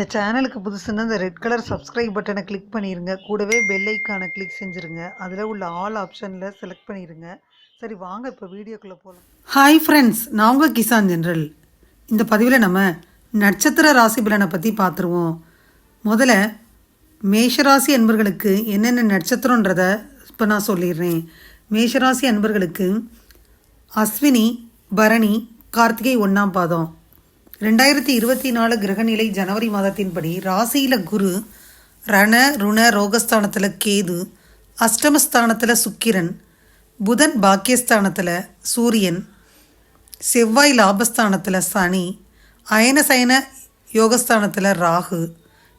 இந்த சேனலுக்கு புதுசுன்னா இந்த ரெட் கலர் சப்ஸ்கிரைப் பட்டனை கிளிக் பண்ணிடுங்க கூடவே பெல் ஐக்கானை கிளிக் செஞ்சுருங்க. அதில் உள்ள ஆல் ஆப்ஷனில் செலக்ட் பண்ணிடுங்க சரி வாங்க இப்போ வீடியோக்குள்ளே போகலாம் ஹாய் ஃப்ரெண்ட்ஸ் நான் உங்கள் கிசான் ஜென்ரல். இந்த பதிவில் நம்ம நட்சத்திர ராசி பலனை பற்றி பார்த்துருவோம் முதல்ல மேஷராசி அன்பர்களுக்கு என்னென்ன நட்சத்திரன்றத இப்போ நான் சொல்லிடுறேன். மேஷராசி அன்பர்களுக்கு அஸ்வினி பரணி கார்த்திகை ஒன்றாம் பாதம். ரெண்டாயிரத்தி இருபத்தி நாலு கிரகநிலை ஜனவரி மாதத்தின்படி ராசியில் குரு ரண ருண ரோகஸ்தானத்தில் கேது அஷ்டமஸ்தானத்தில் சுக்கிரன் புதன் பாக்கியஸ்தானத்தில் சூரியன் செவ்வாய் லாபஸ்தானத்தில் சனி அயனசயன யோகஸ்தானத்தில் ராகு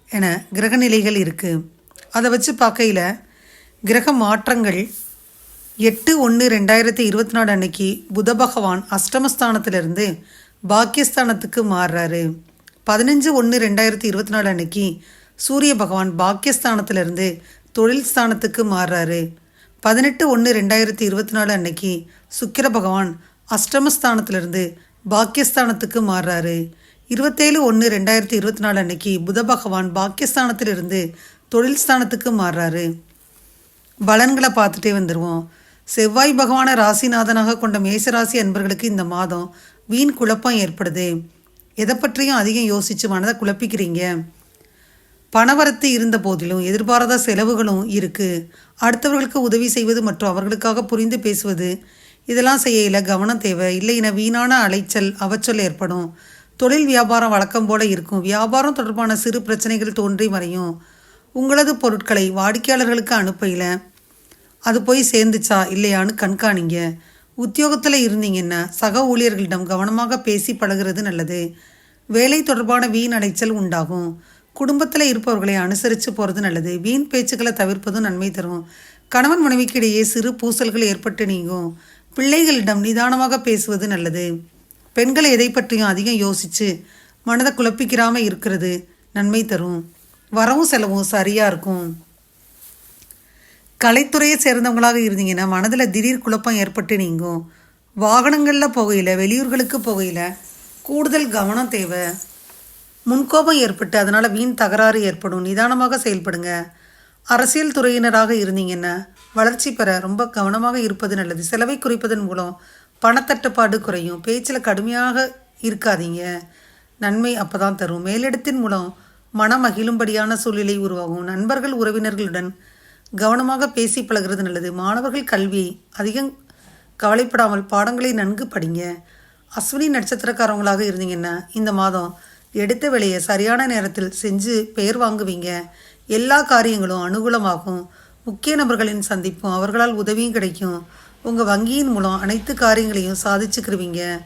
என கிரகநிலைகள் இருக்குது அதை வச்சு பார்க்கையில் கிரக மாற்றங்கள் எட்டு ஒன்று ரெண்டாயிரத்தி இருபத்தி நாலு அன்னைக்கு புத பகவான் அஷ்டமஸ்தானத்திலிருந்து பாக்கியஸ்தானத்துக்கு மாறுறாரு. பதினஞ்சு ஒன்று ரெண்டாயிரத்தி இருபத்தி நாலு அன்னைக்கு சூரிய பகவான் பாக்கியஸ்தானத்திலிருந்து தொழில் ஸ்தானத்துக்கு மாறுறாரு. பதினெட்டு ஒன்று ரெண்டாயிரத்தி இருபத்தி நாலு அன்னைக்கு சுக்கிர பகவான் அஷ்டமஸ்தானத்திலிருந்து பாக்கியஸ்தானத்துக்கு மாறுறாரு. இருபத்தேழு ஒன்று ரெண்டாயிரத்தி இருபத்தி நாலு அன்னைக்கு புத பகவான் பாக்கியஸ்தானத்திலிருந்து தொழில் ஸ்தானத்துக்கு மாறுறாரு. பலன்களை பார்த்துட்டே வந்துடுவோம் செவ்வாய் பகவான ராசிநாதனாக கொண்ட மேசராசி அன்பர்களுக்கு இந்த மாதம் வீண் குழப்பம் ஏற்படுது. எதை பற்றியும் அதிகம் யோசித்து மனதை குழப்பிக்கிறீங்க? பணவரத்து இருந்த போதிலும் எதிர்பாராத செலவுகளும் இருக்குது அடுத்தவர்களுக்கு உதவி செய்வது மற்றும் அவர்களுக்காக புரிந்து பேசுவது இதெல்லாம் செய்யல கவனம் தேவை. இல்லைன்னா வீணான அலைச்சல் அவச்சொல் ஏற்படும். தொழில் வியாபாரம் வழக்கம் போல இருக்கும். வியாபாரம் தொடர்பான சிறு பிரச்சனைகள் தோன்றி மறையும். உங்களது பொருட்களை வாடிக்கையாளர்களுக்கு அனுப்பையில். அது போய் சேர்ந்துச்சா? இல்லையான்னு கண்காணிங்க. உத்தியோகத்தில் இருந்தீங்கன்னா சக ஊழியர்களிடம் கவனமாக பேசி பழகிறது நல்லது. வேலை தொடர்பான வீண் அடைச்சல் உண்டாகும். குடும்பத்தில் இருப்பவர்களை அனுசரித்து போகிறது நல்லது. வீண் பேச்சுக்களை தவிர்ப்பதும் நன்மை தரும். கணவன் மனைவிக்கு இடையே சிறு பூசல்கள் ஏற்பட்டு நீங்கும். பிள்ளைகளிடம் நிதானமாக பேசுவது நல்லது. பெண்களை எதை பற்றியும் அதிகம் யோசித்து மனதை குழப்பிக்கிறாமல் இருக்கிறது நன்மை தரும். வரவும் செலவும் சரியாக இருக்கும். கலைத்துறையை சேர்ந்தவங்களாக இருந்தீங்கன்னா மனதில் திடீர் குழப்பம் ஏற்பட்டு நீங்கும். வாகனங்களில் போகையில் வெளியூர்களுக்கு போகையில் கூடுதல் கவனம் தேவை. முன்கோபம் ஏற்பட்டு அதனால் வீண் தகராறு ஏற்படும். நிதானமாக செயல்படுங்க. அரசியல் துறையினராக இருந்தீங்கன்னா வளர்ச்சி பெற ரொம்ப கவனமாக இருப்பது நல்லது. செலவை குறைப்பதன் மூலம் பணத்தட்டுப்பாடு குறையும். பேச்சில் கடுமையாக இருக்காதீங்க. நன்மை அப்போ தான் தரும். மேலிடத்தின் மூலம் மனம் மகிழும்படியான சூழ்நிலை உருவாகும். நண்பர்கள் உறவினர்களுடன் கவனமாக பேசி பழகிறது நல்லது. மாணவர்கள் கல்வி அதிகம் கவலைப்படாமல் பாடங்களை நன்கு படிங்க. அஸ்வினி நட்சத்திரக்காரவங்களாக இருந்தீங்கன்னா இந்த மாதம் எடுத்த வேலையை சரியான நேரத்தில் செஞ்சு பெயர் வாங்குவீங்க. எல்லா காரியங்களும் அனுகூலமாகும். முக்கிய நபர்களின் சந்திப்பும் அவர்களால் உதவியும் கிடைக்கும். உங்கள் வங்கியின் மூலம் அனைத்து காரியங்களையும் சாதிச்சுக்கிருவீங்க.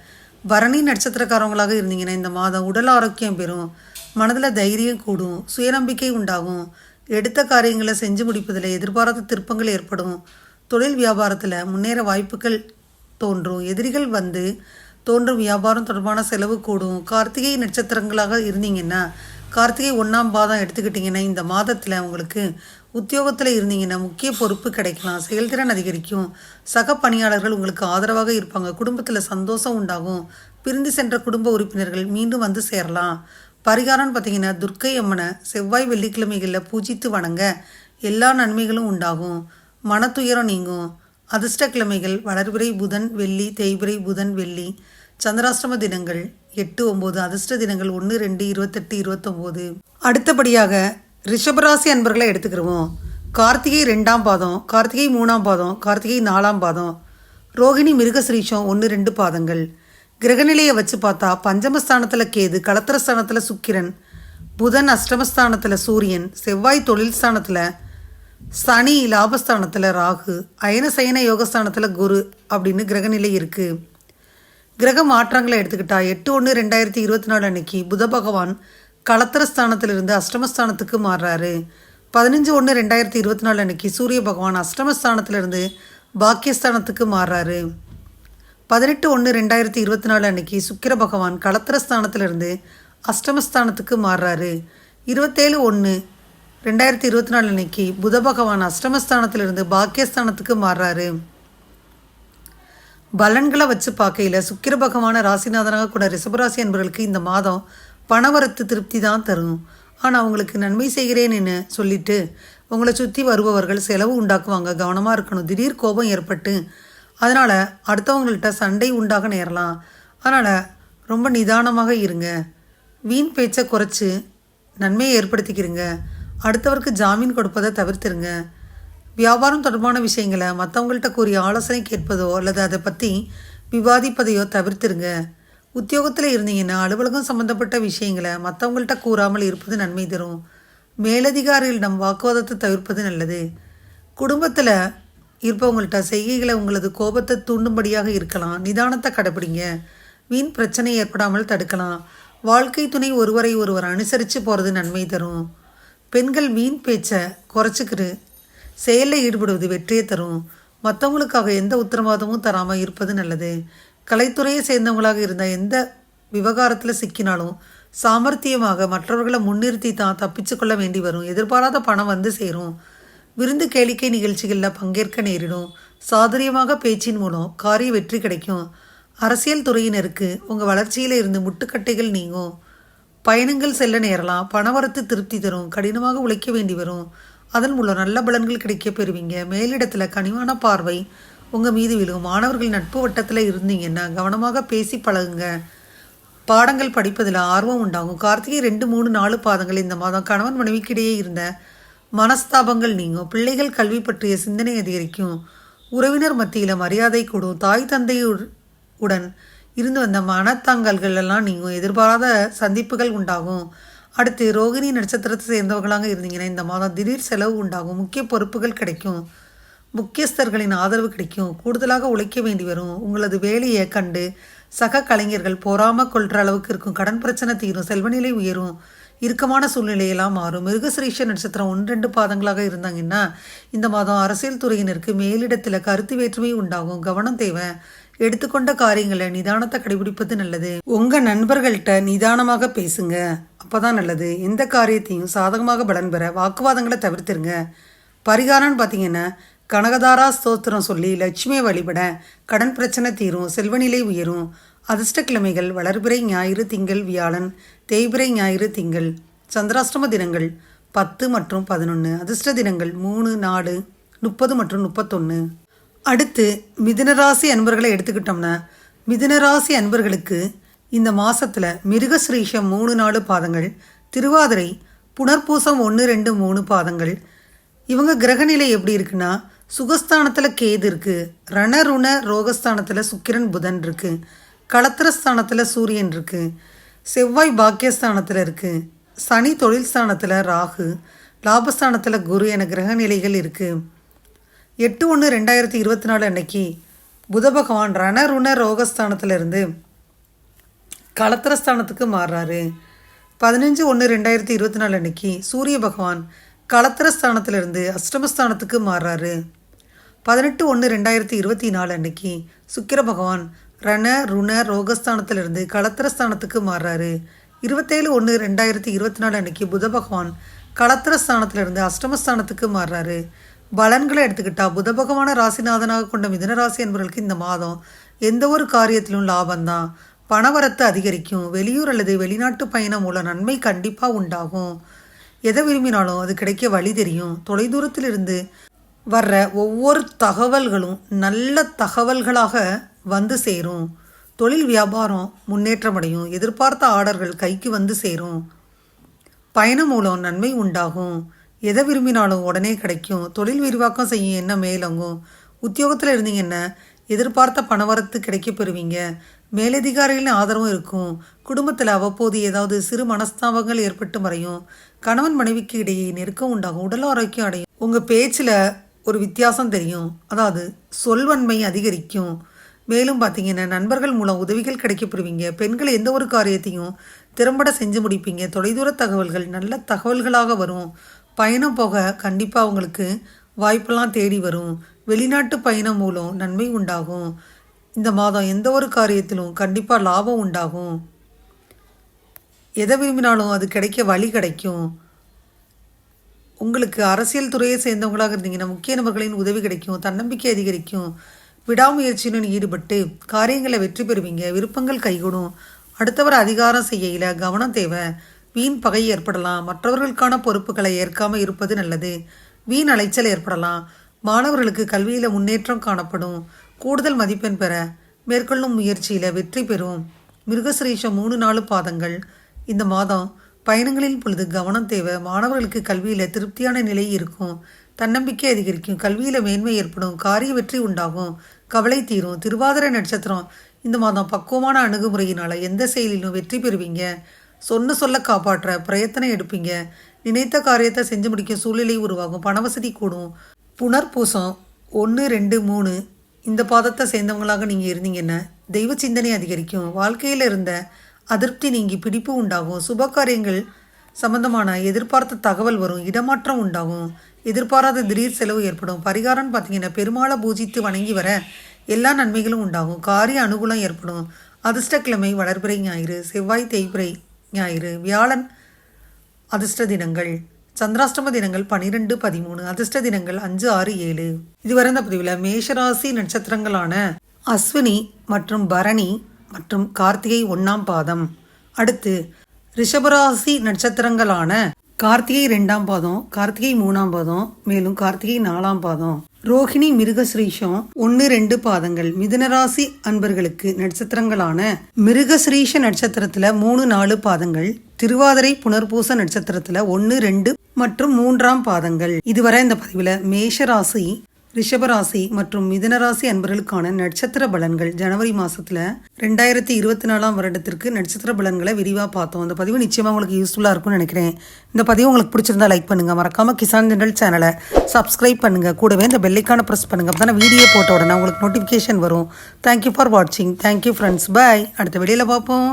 பரணி நட்சத்திரக்காரவங்களாக இருந்தீங்கன்னா இந்த மாதம் உடல் ஆரோக்கியம் பெறும். மனதில் தைரியம் கூடும். சுயநம்பிக்கை உண்டாகும். எடுத்த காரியங்களை செஞ்சு முடிப்பதில் எதிர்பாராத திருப்பங்கள் ஏற்படும். தொழில் வியாபாரத்தில் முன்னேற வாய்ப்புகள் தோன்றும். எதிரிகள் வந்து தோன்றும் வியாபாரம் தொடர்பான செலவு கூடும். கார்த்திகை நட்சத்திரங்களாக இருந்தீங்கன்னா கார்த்திகை ஒன்றாம் பாதம் எடுத்துக்கிட்டிங்கன்னா இந்த மாதத்தில் உங்களுக்கு உத்தியோகத்தில் இருந்தீங்கன்னா முக்கிய பொறுப்பு கிடைக்கலாம். செயல்திறன் அதிகரிக்கும். சக பணியாளர்கள் உங்களுக்கு ஆதரவாக இருப்பாங்க. குடும்பத்தில் சந்தோஷம் உண்டாகும். பிரிந்து சென்ற குடும்ப உறுப்பினர்கள் மீண்டும் வந்து சேரலாம். பரிகாரம்னு பார்த்தீங்கன்னா துர்க்கை அம்மனை செவ்வாய் வெள்ளிக்கிழமைகளில் பூஜித்து வணங்க எல்லா நன்மைகளும் உண்டாகும். மனத்துயரம் நீங்கும். அதிர்ஷ்ட கிழமைகள் வளர்பிறை புதன் வெள்ளி தேய்பிறை புதன் வெள்ளி சந்திராஷ்டம தினங்கள் எட்டு ஒம்பது அதிர்ஷ்ட தினங்கள் ஒன்று ரெண்டு இருபத்தெட்டு இருபத்தொம்போது. அடுத்தபடியாக ரிஷபராசி அன்பர்களை எடுத்துக்கிடுவோம் கார்த்திகை ரெண்டாம் பாதம் கார்த்திகை மூணாம் பாதம் கார்த்திகை நாலாம் பாதம் ரோகிணி மிருகசிரீஷம் ஒன்று ரெண்டு பாதங்கள். கிரகநிலையை வச்சு பார்த்தா பஞ்சமஸ்தானத்தில் கேது களத்திரஸ்தானத்தில் சுக்கிரன் புதன் அஷ்டமஸ்தானத்தில் சூரியன் செவ்வாய் தொழில் ஸ்தானத்தில் சனி லாபஸ்தானத்தில் ராகு அயன சயன யோகஸ்தானத்தில் குரு அப்படின்னு கிரகநிலை இருக்குது கிரக மாற்றங்களை எடுத்துக்கிட்டா எட்டு ஒன்று ரெண்டாயிரத்தி இருபத்தி நாலு அன்னைக்கு புத பகவான் களத்திரஸ்தானத்திலிருந்து அஷ்டமஸ்தானத்துக்கு மாறுறாரு. பதினஞ்சு ஒன்று ரெண்டாயிரத்தி இருபத்தி நாலு அன்னைக்கு சூரிய பகவான் அஷ்டமஸ்தானத்திலிருந்து பாக்கியஸ்தானத்துக்கு மாறுறாரு. பதினெட்டு ஒன்று ரெண்டாயிரத்தி இருபத்தி நாலு அன்னைக்கு சுக்கிர பகவான் களத்திரஸ்தானத்திலிருந்து அஷ்டமஸ்தானத்துக்கு மாறுறாரு. இருபத்தேழு ஒன்று ரெண்டாயிரத்தி இருபத்தி நாலு அன்னைக்கு புத பகவான் அஷ்டமஸ்தானத்திலிருந்து பாக்கியஸ்தானத்துக்கு மாறுறாரு. பலன்களை வச்சு பார்க்கையில் சுக்கிர பகவான ராசிநாதனாக கூட ரிஷபராசி என்பவர்களுக்கு இந்த மாதம் பணவரத்து திருப்தி தான் தரும். ஆனால் அவங்களுக்கு நன்மை செய்கிறேன்னு சொல்லிட்டு உங்களை சுற்றி வருபவர்கள் செலவு உண்டாக்குவாங்க கவனமாக இருக்கணும். திடீர் கோபம் ஏற்பட்டு அதனால் அடுத்தவங்கள்ட்ட சண்டை உண்டாக நேரலாம். அதனால் ரொம்ப நிதானமாக இருங்க. வீண் பேச்சை குறைச்சி நன்மையை ஏற்படுத்திக்கிறங்க அடுத்தவருக்கு ஜாமீன் கொடுப்பதை தவிர்த்துருங்க. வியாபாரம் தொடர்பான விஷயங்களை மற்றவங்கள்ட்ட கூறிய ஆலோசனை கேட்பதோ அல்லது அதை பற்றி விவாதிப்பதையோ தவிர்த்துருங்க. உத்தியோகத்தில் இருந்தீங்கன்னா அலுவலகம் சம்மந்தப்பட்ட விஷயங்களை மற்றவங்கள்ட்ட கூறாமல் இருப்பது நன்மை தரும். மேலதிகாரிகளிடம் வாக்குவாதத்தை தவிர்ப்பது நல்லது. குடும்பத்தில் இருப்பவங்கள்ட்ட செய்கைகளை உங்களது கோபத்தை தூண்டும்படியாக இருக்கலாம். நிதானத்தை கடைப்பிடிங்க. வீண் பிரச்சனை ஏற்படாமல் தடுக்கலாம். வாழ்க்கை துணை ஒருவரை ஒருவர் அனுசரித்து போகிறது நன்மை தரும். பெண்கள் வீண் பேச்சை குறைச்சிக்கிட்டு செயலில் ஈடுபடுவது வெற்றியை தரும். மற்றவங்களுக்காக எந்த உத்தரவாதமும் தராமல் இருப்பது நல்லது. கலைத்துறையை சேர்ந்தவங்களாக இருந்தால் எந்த விவகாரத்தில் சிக்கினாலும் சாமர்த்தியமாக மற்றவர்களை முன்னிறுத்தி தான் தப்பிச்சு கொள்ள வேண்டி வரும். எதிர்பாராத பணம் வந்து சேரும். விருந்து கேளிக்கை நிகழ்ச்சிகளில் பங்கேற்க நேரிடும். சாதுரியமாக பேச்சின் மூலம் காரிய வெற்றி கிடைக்கும். அரசியல் துறையினருக்கு உங்கள் வளர்ச்சியில் இருந்து முட்டுக்கட்டைகள் நீங்கும். பயணங்கள் செல்ல நேரலாம். பணவரத்து திருப்தி தரும். கடினமாக உழைக்க வேண்டி வரும். அதன் மூலம் நல்ல பலன்கள் கிடைக்க பெறுவீங்க. மேலிடத்தில் கனிவான பார்வை உங்கள் மீது விழும். மாணவர்கள் நட்பு வட்டத்தில் இருந்தீங்கன்னா கவனமாக பேசி பழகுங்க. பாடங்கள் படிப்பதில் ஆர்வம் உண்டாகும். கார்த்திகை ரெண்டு மூணு நாலு பாதங்கள் இந்த மாதம் கணவன் மனைவிக்கிடையே இருந்த மனஸ்தாபங்கள் நீங்கும். பிள்ளைகள் கல்வி பற்றிய சிந்தனை அதிகரிக்கும். உறவினர் மத்தியில் மரியாதை கூடும். தாய் தந்தையுடன் உடன் இருந்து வந்த மனத்தாங்கல்கள் எல்லாம் நீங்கள் எதிர்பாராத சந்திப்புகள் உண்டாகும். அடுத்து ரோகிணி நட்சத்திரத்தை சேர்ந்தவர்களாக இருந்தீங்கன்னா இந்த மாதம் திடீர் செலவு உண்டாகும். முக்கிய பொறுப்புகள் கிடைக்கும். முக்கியஸ்தர்களின் ஆதரவு கிடைக்கும். கூடுதலாக உழைக்க வேண்டி வரும். உங்களது வேலையை கண்டு சக கலைஞர்கள் பொறாம கொள்கிற அளவுக்கு இருக்கும். கடன் பிரச்சனை தீரும். செல்வநிலை உயரும். இறுக்கமான சூழ்நிலையெல்லாம் மாறும். மிருகசிரீஷ நட்சத்திரம் ஒன்று ரெண்டு பாதங்களாக இருந்தாங்கன்னா இந்த மாதம் அரசியல் துறையினருக்கு மேலிடத்தில் கருத்து வேற்றுமை உண்டாகும். கவனம் தேவை. எடுத்துக்கொண்ட காரியங்களை நிதானத்தை கடைபிடிப்பது நல்லது. உங்க நண்பர்கள்ட்ட நிதானமாக பேசுங்க. அப்பதான் நல்லது. எந்த காரியத்தையும் சாதகமாக பலன் பெற வாக்குவாதங்களை தவிர்த்துருங்க. பரிகாரம்னு பார்த்தீங்கன்னா கனகதாரா ஸ்தோத்திரம் சொல்லி லட்சுமியை வழிபட கடன் பிரச்சனை தீரும் செல்வநிலை உயரும். அதிர்ஷ்ட கிழமைகள் வளர்பிறை ஞாயிறு திங்கள் வியாழன் தேய்பிறை ஞாயிறு திங்கள் சந்திராஷ்டம தினங்கள் பத்து மற்றும் பதினொன்று அதிர்ஷ்ட தினங்கள் மூணு நாலு முப்பது மற்றும் முப்பத்தொன்று அடுத்து மிதுனராசி அன்பர்களை எடுத்துக்கிட்டோம்னா மிதுனராசி அன்பர்களுக்கு இந்த மாதத்தில் மிருகஸ்ரீஷம் மூணு நாலு பாதங்கள் திருவாதிரை புனர்பூசம் ஒன்று ரெண்டு மூணு பாதங்கள். இவங்க கிரகநிலை எப்படி இருக்குன்னா சுகஸ்தானத்தில் கேது இருக்குது ரணருண ரோகஸ்தானத்தில் சுக்கிரன் புதன் இருக்குது களத்திரஸ்தானத்தில் சூரியன் இருக்குது செவ்வாய் பாக்கியஸ்தானத்தில் இருக்குது சனி தொழில் ஸ்தானத்தில் ராகு. லாபஸ்தானத்தில் குரு என கிரக நிலைகள் இருக்குது எட்டு ஒன்று ரெண்டாயிரத்தி இருபத்தி நாலு அன்னைக்கு புத பகவான் ரணருண ரோகஸ்தானத்திலிருந்து களத்திரஸ்தானத்துக்கு மாறுறாரு. பதினஞ்சு ஒன்று ரெண்டாயிரத்தி இருபத்தி நாலு அன்னைக்கு சூரிய பகவான் களத்திரஸ்தானத்திலிருந்து அஷ்டமஸ்தானத்துக்கு மாறுறாரு. பதினெட்டு ஒன்று ரெண்டாயிரத்தி இருபத்தி நாலு அன்னைக்கு சுக்கிர பகவான் ரண ருண ரோகஸ்தானத்திலிருந்து களத்திரஸ்தானத்துக்கு மாறுறாரு. இருபத்தேழு ஒன்று ரெண்டாயிரத்தி இருபத்தி நாலு அன்னைக்கு புத பகவான் களத்திரஸ்தானத்திலிருந்து அஷ்டமஸ்தானத்துக்கு மாறுறாரு. பலன்களை எடுத்துக்கிட்டால் புத பகவான ராசிநாதனாக கொண்ட மிதனராசி என்பவர்களுக்கு இந்த மாதம் எந்த ஒரு காரியத்திலும் லாபம்தான். பணவரத்து அதிகரிக்கும். வெளியூர் அல்லது வெளிநாட்டு பயணம் மூலம் நன்மை கண்டிப்பாக உண்டாகும். எதை விரும்பினாலும் அது கிடைக்க வழி தெரியும். தொலைதூரத்திலிருந்து வர்ற ஒவ்வொரு தகவல்களும் நல்ல தகவல்களாக வந்து சேரும். தொழில் வியாபாரம் முன்னேற்றமடையும். எதிர்பார்த்த ஆர்டர்கள் கைக்கு வந்து சேரும். பயணம் மூலம் நன்மை உண்டாகும். எதை விரும்பினாலும் உடனே கிடைக்கும். தொழில் விரிவாக்கம் செய்யும் என்ன மேலங்கும்? உத்தியோகத்தில் இருந்தீங்கன்னா எதிர்பார்த்த பணவரத்து கிடைக்க பெறுவீங்க. மேலதிகாரிகளின் ஆதரவும் இருக்கும். குடும்பத்தில் அவ்வப்போது ஏதாவது சிறு மனஸ்தாபங்கள் ஏற்பட்டு மறையும். கணவன் மனைவிக்கு இடையே நெருக்கம் உண்டாகும். உடல் ஆரோக்கியம் அடையும். உங்கள் பேச்சில் ஒரு வித்தியாசம் தெரியும். அதாவது சொல்வன்மை அதிகரிக்கும். மேலும் பார்த்தீங்கன்னா நண்பர்கள் மூலம் உதவிகள் கிடைக்கப்படுவீங்க பெண்கள் எந்த ஒரு காரியத்தையும் திறம்பட செஞ்சு முடிப்பீங்க. தொலைதூர தகவல்கள் நல்ல தகவல்களாக வரும். பயணம் போக கண்டிப்பாக உங்களுக்கு வாய்ப்பெல்லாம் தேடி வரும். வெளிநாட்டு பயணம் மூலம் நன்மை உண்டாகும். இந்த மாதம் எந்த ஒரு காரியத்திலும் கண்டிப்பாக லாபம் உண்டாகும். எதை விரும்பினாலும் அது கிடைக்க வழி கிடைக்கும். உங்களுக்கு அரசியல் துறையை சேர்ந்தவங்களாக இருந்தீங்கன்னா முக்கிய நபர்களின் உதவி கிடைக்கும் தன்னம்பிக்கை அதிகரிக்கும். விடாமுயற்சியுடன் ஈடுபட்டு காரியங்களை வெற்றி பெறுவீங்க. விருப்பங்கள் கைகூடும். அடுத்தவர் அதிகாரம் செய்யல கவனம் தேவை. வீண் பகை ஏற்படலாம். மற்றவர்களுக்கான பொறுப்புகளை ஏற்காமல் இருப்பது நல்லது. வீண் அலைச்சல் ஏற்படலாம். மாணவர்களுக்கு கல்வியில் முன்னேற்றம் காணப்படும். கூடுதல் மதிப்பெண் பெற மேற்கொள்ளும் முயற்சியில் வெற்றி பெறும். மிருகசிரீஷம் மூணு நாலு பாதங்கள். இந்த மாதம் பயணங்களின் பொழுது கவனம் தேவை. மாணவர்களுக்கு கல்வியில் திருப்தியான நிலை இருக்கும். தன்னம்பிக்கை அதிகரிக்கும். கல்வியில் மேன்மை ஏற்படும். காரிய வெற்றி உண்டாகும். கவலை தீரும். திருவாதிரை நட்சத்திரம் இந்த மாதம் பக்குவமான அணுகுமுறையினால் எந்த செயலிலும் வெற்றி பெறுவீங்க? சொன்ன சொல்ல காப்பாற்ற பிரயத்தனம் எடுப்பீங்க. நினைத்த காரியத்தை செஞ்சு முடிக்க சூழ்நிலை உருவாகும். பணவசதி கூடும். புனர்பூசம் ஒன்று ரெண்டு மூணு. இந்த பாதத்தை சேர்ந்தவங்களாக நீங்கள் இருந்தீங்கன்னா தெய்வ சிந்தனை அதிகரிக்கும். வாழ்க்கையில் இருந்த அதிருப்தி நீங்கி பிடிப்பு உண்டாகும். சுபகாரியங்கள் சம்பந்தமான எதிர்பார்த்த தகவல் வரும். இடமாற்றம் உண்டாகும். எதிர்பாராத திடீர் செலவு ஏற்படும். பரிகாரம்னு பார்த்தீங்கன்னா பெருமாளை பூஜித்து வணங்கி வர எல்லா நன்மைகளும் உண்டாகும். காரிய அனுகூலம் ஏற்படும். அதிர்ஷ்டக்கிழமை வளர்பிறை ஞாயிறு செவ்வாய் தேய்பிறை ஞாயிறு வியாழன் அதிர்ஷ்ட தினங்கள் சந்திராஷ்டம தினங்கள் பனிரெண்டு பதிமூணு அதிர்ஷ்ட தினங்கள் அஞ்சு ஆறு ஏழு. இதுவரை இந்த பதிவில் மேஷராசி நட்சத்திரங்களான அஸ்வினி மற்றும் பரணி மற்றும் கார்த்திகை ஒன்றாம் பாதம். அடுத்து ரிஷபராசி நட்சத்திரங்களான கார்த்திகை ரெண்டாம் பாதம் கார்த்திகை மூணாம் பாதம் மேலும் கார்த்திகை நாலாம் பாதம். ரோஹிணி மிருகஸ்ரீஷம் ஒன்று ரெண்டு பாதங்கள். மிதுனராசி அன்பர்களுக்கு நட்சத்திரங்களான மிருகஸ்ரீஷ நட்சத்திரத்துல மூணு நாலு பாதங்கள். திருவாதிரை புனர்பூச நட்சத்திரத்துல ஒன்று ரெண்டு மற்றும் மூன்றாம் பாதங்கள். இதுவரை இந்த பதிவில் மேஷராசி ரிஷபராசி மற்றும் மிதனராசி அன்பர்களுக்கான நட்சத்திர பலன்கள். ஜனவரி மாதத்தில் ரெண்டாயிரத்தி இருபத்தி நாலாம் வருடத்திற்கு நட்சத்திர பலன்களை விரிவாக பார்த்தோம். அந்த பதிவு நிச்சயமாக உங்களுக்கு யூஸ்ஃபுல்லாக இருக்கும்னு நினைக்கிறேன். இந்த பதிவு உங்களுக்கு பிடிச்சிருந்தா லைக் பண்ணுங்கள் மறக்காமல் கிசான் ஜெனரல் சேனலை சப்ஸ்கிரைப் பண்ணுங்கள் கூடவே இந்த பெல்லைக்கான ப்ரெஸ் பண்ணுங்கள் அப்போ தானே வீடியோ போட்ட உடனே உங்களுக்கு நோட்டிஃபிகேஷன் வரும். தேங்க்யூ ஃபார் வாட்சிங் தேங்க்யூ ஃப்ரெண்ட்ஸ் பாய் அடுத்த வீடியோவில் பார்ப்போம்.